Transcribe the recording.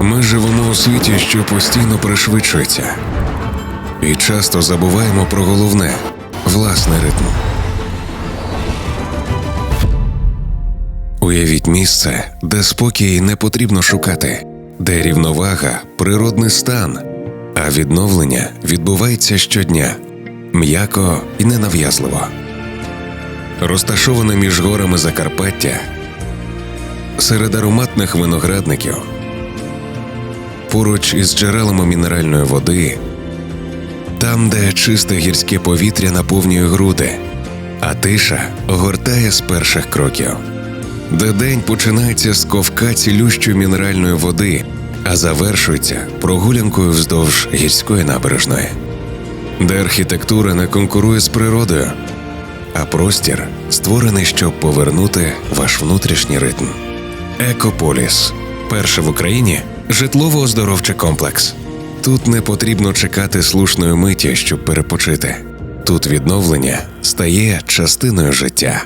Ми живемо у світі, що постійно пришвидшується, і часто забуваємо про головне власний ритм. Уявіть місце, де спокій не потрібно шукати, де рівновага природний стан, а відновлення відбувається щодня м'яко і ненав'язливо. Розташоване між горами Закарпаття, серед ароматних виноградників, поруч із джерелами мінеральної води, там, де чисте гірське повітря наповнює груди, а тиша огортає з перших кроків, де день починається з ковка цілющої мінеральної води, а завершується прогулянкою вздовж гірської набережної, де архітектура не конкурує з природою, а простір створений, щоб повернути ваш внутрішній ритм. Екополіс. Перший в Україні житлово-оздоровчий комплекс. Тут не потрібно чекати слушної миті, щоб перепочити. Тут відновлення стає частиною життя.